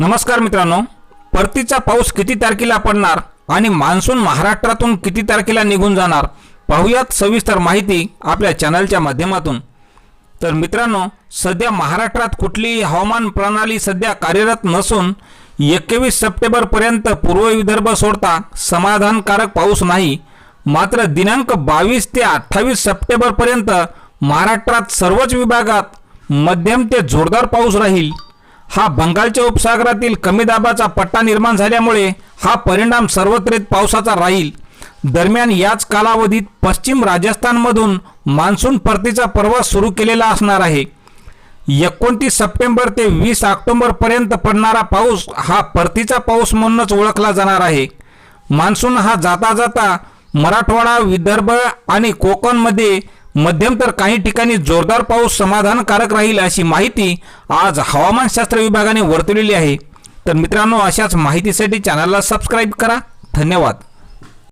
नमस्कार मित्रांनो परतीचा पाऊस किती तारखेला पडणार आणि मान्सून महाराष्ट्रातून किती तारखेला निघून जाणार पाहुयात सविस्तर माहिती आपल्या चॅनलच्या माध्यमातून. तर मित्रांनो सध्या महाराष्ट्रात कुठलीही हवामान प्रणाली सध्या कार्यरत नसून एकवीस सप्टेंबरपर्यंत पूर्व विदर्भ सोडता समाधानकारक पाऊस नाही. मात्र दिनांक बावीस ते अठ्ठावीस सप्टेंबरपर्यंत महाराष्ट्रात सर्वच विभागात मध्यम ते जोरदार पाऊस राहील. हा बंगालच्या उपसागरातील कमी दाबाचा पट्टा निर्माण झाल्यामुळे हा परिणाम सर्वत्र पावसाचा राहील. दरम्यान याच कालावधीत पश्चिम राजस्थानमधून मान्सून परतीचा प्रवास सुरू केलेला असणार आहे. एकोणतीस सप्टेंबर ते वीस ऑक्टोबरपर्यंत पडणारा पाऊस हा परतीचा पाऊस म्हणूनच ओळखला जाणार आहे. मान्सून हा जाता जाता मराठवाडा विदर्भ आणि कोकणमध्ये मध्यम तर काही ठिकाणी जोरदार पाऊस समाधानकारक राहील अशी माहिती आज हवामानशास्त्र विभागाने वर्तवलेली आहे. तर मित्रांनो अशाच माहितीसाठी चॅनलला सबस्क्राईब करा. धन्यवाद.